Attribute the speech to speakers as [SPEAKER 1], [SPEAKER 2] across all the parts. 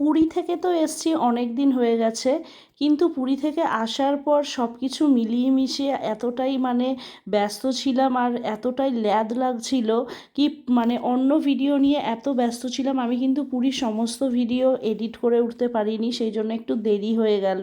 [SPEAKER 1] পুরী থেকে তো এসছি অনেক দিন হয়ে গেছে। কিন্তু পুরী থেকে আসার পর সব কিছু মিলিয়ে মিশিয়ে এতটাই মানে ব্যস্ত ছিলাম আর এতটাই ল্যাদ লাগছিল কি মানে অন্য ভিডিও নিয়ে এত ব্যস্ত ছিলাম, আমি কিন্তু পুরীর সমস্ত ভিডিও এডিট করে উঠতে পারিনি, সেই জন্য একটু দেরি হয়ে গেল।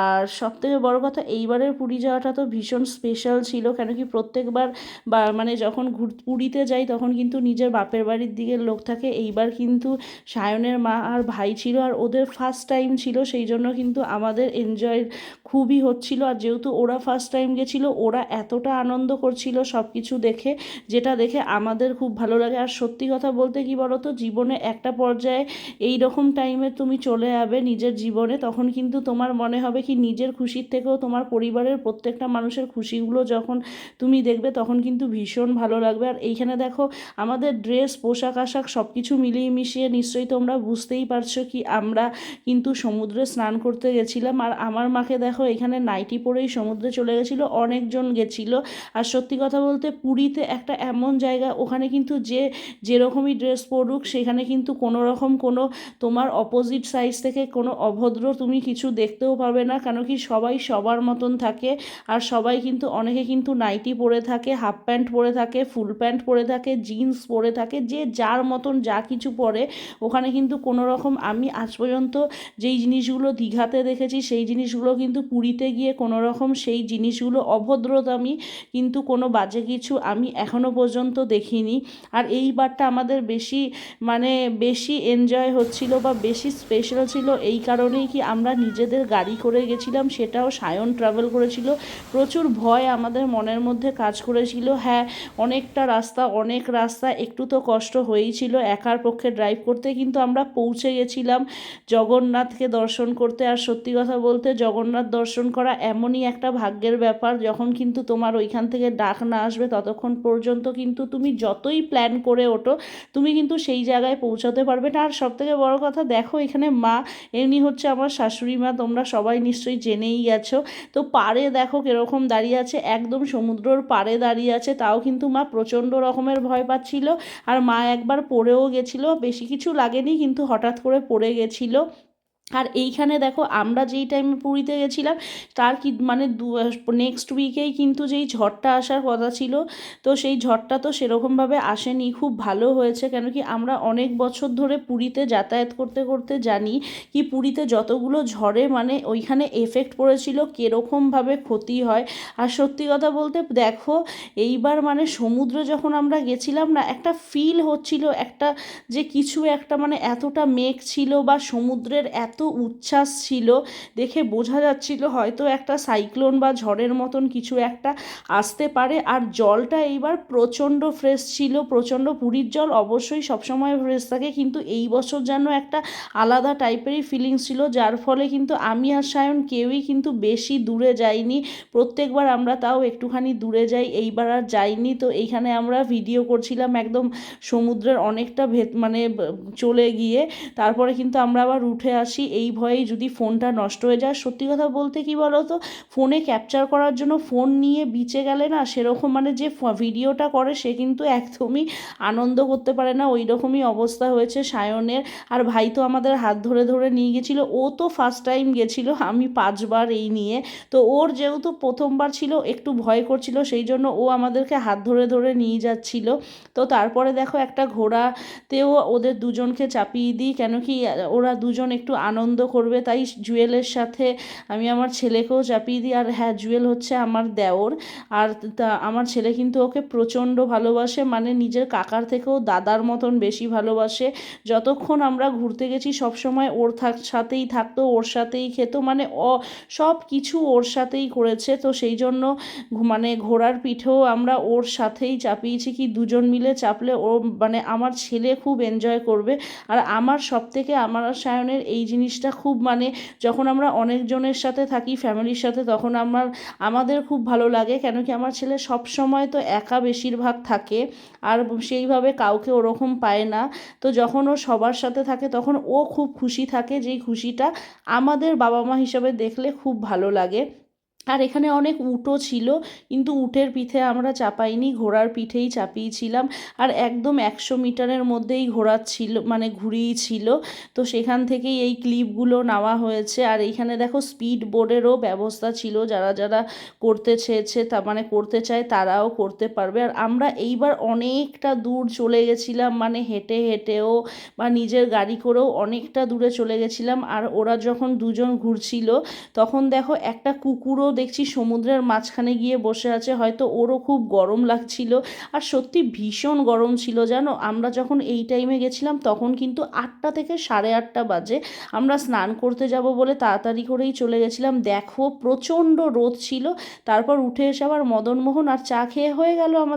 [SPEAKER 1] আর সবথেকে বড় কথা, এইবারের পুরী যাওয়াটা তো ভীষণ স্পেশাল ছিল, কেন কি প্রত্যেকবার বা মানে যখন ঘুর, পুরীতে যাই তখন কিন্তু নিজের বাপের বাড়ির দিকের লোক থাকে, এইবার কিন্তু সায়নের মা আর ভাই ছিল আর ওদের ফার্স্ট টাইম ছিল, সেই জন্য কিন্তু আমাদের এনজয় খুবই হচ্ছিল। আর যেহেতু ওরা ফার্স্ট টাইম গেছিল, ওরা এতটা আনন্দ করছিল সব কিছু দেখে, যেটা দেখে আমাদের খুব ভালো লাগে। আর সত্যি কথা বলতে কি বলো তো জীবনে একটা পর্যায়ে এই রকম টাইমে তুমি চলে যাবে নিজের জীবনে, তখন কিন্তু তোমার মনে হবে কি নিজের খুশির থেকেও তোমার পরিবারের প্রত্যেকটা মানুষের খুশিগুলো যখন তুমি দেখবে, তখন কিন্তু ভীষণ ভালো লাগবে। আর এইখানে দেখো, আমাদের ড্রেস পোশাক, আশাক সব কিছু মিলিয়ে মিশিয়ে নিশ্চয়ই তোমরা বুঝতেই পারছ কি আমরা কিন্তু সমুদ্রে স্নান করতে গেছিলাম। আর আমার মাকে দেখো এখানে নাইটি পরেই সমুদ্রে চলে গেছিল, অনেকজন গেছিল। আর সত্যি কথা বলতে পুরীতে একটা এমন জায়গা, ওখানে কিন্তু যে যেরকমই ড্রেস পরুক, সেখানে কিন্তু কোনো রকম কোনো তোমার অপোজিট সাইজ থেকে কোনো অভদ্র তুমি কিছু দেখতেও পাবে না। কেন কি সবাই সবার মতন থাকে আর সবাই কিন্তু অনেকে কিন্তু নাইটি পরে থাকে হাফ প্যান্ট পরে থাকে ফুল প্যান্ট পরে থাকে জিন্স পরে থাকে, যে যার মতন যা কিছু পরে, ওখানে কিন্তু কোনো রকম আমি আজ পর্যন্ত যেই জিনিসগুলো দীঘাতে দেখেছি সেই জিনিসগুলো কিন্তু পুরীতে গিয়ে কোনো রকম সেই জিনিসগুলো অভদ্রতামি কিন্তু কোনো বাজে কিছু আমি এখনও পর্যন্ত দেখিনি। আর এইবারটা আমাদের বেশি মানে বেশি এনজয় হচ্ছিল বা বেশি স্পেশাল ছিল এই কারণেই কি আমরা নিজেদের গাড়ি করে গেছিলাম, সেটাও সায়ন ট্রাভেল করেছিল। প্রচুর ভয় আমাদের মনের মধ্যে কাজ করেছিল। হ্যাঁ অনেকটা রাস্তা, অনেক রাস্তা, একটু তো কষ্ট হয়েই ছিল একার পক্ষে ড্রাইভ করতে, কিন্তু আমরা পৌঁছে গেছিলাম জগন্নাথকে দর্শন করতে। আর সত্যি কথা বলতে জগন্নাথ দর্শন করা এমনই একটা ভাগ্যের ব্যাপার, যখন কিন্তু তোমার ওইখান থেকে ডাক না আসবে ততক্ষণ পর্যন্ত কিন্তু তুমি যতই প্ল্যান করে ওঠো, তুমি কিন্তু সেই জায়গায় পৌঁছাতে পারবে না। আর সবথেকে বড় কথা, দেখো এখানে মা, এমনি হচ্ছে আমার শাশুড়ি মা, তোমরা সবাই নিশ্চয়ই জেনেই গেছো। তো পারে দেখো কীরকম দাঁড়িয়ে আছে, একদম সমুদ্রর পাড়ে দাঁড়িয়ে আছে, তাও কিন্তু মা প্রচণ্ড রকমের ভয় পাচ্ছিল। আর মা একবার পড়েও গেছিল, বেশি কিছু লাগেনি, কিন্তু হঠাৎ করে পড়ে গেছিল। আর এইখানে দেখো আমরা যেই টাইমে পুরীতে গেছিলাম, তার কি মানে দু নেক্সট উইকেই কিন্তু যেই ঝড়টা আসার কথা ছিল, তো সেই ঝড়টা তো সেরকমভাবে আসেনি। খুব ভালো হয়েছে কেন কি আমরা অনেক বছর ধরে পুরীতে যাতায়াত করতে করতে জানি কি পুরীতে যতগুলো ঝড়ে মানে ওইখানে এফেক্ট পড়েছিল, কীরকমভাবে ক্ষতি হয়। আর সত্যি কথা বলতে দেখো, এইবার মানে সমুদ্রে যখন আমরা গেছিলাম না, একটা ফিল হচ্ছিল, একটা যে কিছু একটা মানে এতটা মেঘ ছিল বা সমুদ্রের এত এত উচ্ছ্বাস ছিল দেখে বোঝা যাচ্ছিল হয়তো একটা সাইক্লোন বা ঝড়ের মতন কিছু একটা আসতে পারে। আর জলটা এইবার প্রচণ্ড ফ্রেশ ছিল, প্রচণ্ড পুরীর জল অবশ্যই সবসময় ফ্রেশ থাকে, কিন্তু এই বছর যেন একটা আলাদা টাইপেরই ফিলিংস ছিল, যার ফলে কিন্তু আমি আর সায়ন কেউই কিন্তু বেশি দূরে যাইনি। প্রত্যেকবার আমরা তাও একটুখানি দূরে যাই, এইবার আর যাইনি। তো এইখানে আমরা ভিডিও করছিলাম একদম সমুদ্রের অনেকটা ভেত মানে চলে গিয়ে, তারপরে কিন্তু আমরা আবার উঠে আসি। এই ভয়েই যদি ফোনটা নষ্ট হয়ে যায়, সত্যি কথা বলতে কি বলো তো ফোনে ক্যাপচার করার জন্য ফোন নিয়ে বিচে গেলে না, সেরকম মানে যে ভিডিওটা করে, সে কিন্তু একদমই আনন্দ করতে পারে না। ওই রকমই অবস্থা হয়েছে সায়নের। আর ভাই তো আমাদের হাত ধরে ধরে নিয়ে গেছিল। ও তো ফার্স্ট টাইম গেছিল, আমি পাঁচবার এই নিয়ে। তো ওর যেহেতু প্রথমবার ছিল, একটু ভয় করছিল, সেই জন্য ও আমাদেরকে হাত ধরে ধরে নিয়ে যাচ্ছিল। তো তারপরে দেখো একটা ঘোড়াতেও ওদের দুজনকে চাপিয়ে দিই। কেন কি, ওরা দুজন একটু আনন্দ করবে, তাই জুয়েলের সাথে আমি আমার ছেলেকেও চাপিয়ে দিই। আর হ্যাঁ জুয়েল হচ্ছে আমার দেওর। আর আমার ছেলে কিন্তু ওকে প্রচণ্ড ভালোবাসে মানে নিজের কাকার থেকেও দাদার মতন বেশি ভালোবাসে। যতক্ষণ আমরা ঘুরতে গেছি সব সময় ওর থাক, সাথেই থাকতো, ওর সাথেই খেত মানে অ, সব কিছু ওর সাথেই করেছে। তো সেই জন্য মানে ঘোড়ার পিঠেও আমরা ওর সাথেই চাপিয়েছি কি, দুজন মিলে চাপলে ও মানে আমার ছেলে খুব এনজয় করবে। আর আমার সব থেকে আমার সায়নের এই জিনিসটা খুব মানে যখন আমরা অনেকজনের সাথে থাকি, ফ্যামিলির সাথে, তখন আমার, আমাদের খুব ভালো লাগে। কেন কি আমার ছেলে সব সময় তো একা বেশিরভাগ থাকে আর সেইভাবে কাউকে ওরকম পায় না। তো যখন ও সবার সাথে থাকে, তখন ও খুব খুশি থাকে। যেই খুশিটা আমাদের বাবা মা হিসাবে দেখলে খুব ভালো লাগে। আর এখানে অনেক উটও ছিল, কিন্তু উটের পিঠে আমরা চাপাইনি, ঘোড়ার পিঠেই চাপিয়েছিলাম। আর একদম একশো মিটারের মধ্যেই ঘোরার ছিল মানে ঘুরিয়ে ছিল। তো সেখান থেকেই এই ক্লিপগুলো নেওয়া হয়েছে। আর এইখানে দেখো স্পিড বোর্ডেরও ব্যবস্থা ছিল, যারা যারা করতে চেয়েছে, তা মানে করতে চায় তারাও করতে পারবে। আর আমরা এইবার অনেকটা দূর চলে গেছিলাম মানে হেঁটে হেঁটেও বা নিজের গাড়ি করেও অনেকটা দূরে চলে গেছিলাম। আর ওরা যখন দুজন ঘুরছিল, তখন দেখো একটা কুকুরও দেখছি সমুদ্রের মাঝখানে গিয়ে বসে আছে, হয়তো ওরও খুব গরম লাগছিল। আর সত্যি ভীষণ গরম ছিল, জানো? আমরা যখন এই টাইমে গেছিলাম, তখন কিন্তু আটটা থেকে সাড়ে আটটা বাজে। আমরা স্নান করতে যাব বলে তাড়াতাড়ি করেই চলে গেছিলাম। দেখো, প্রচণ্ড রোদ ছিল। তারপর উঠে এসে আবার মদনমোহন আর চা খেয়ে হয়ে গেল আমার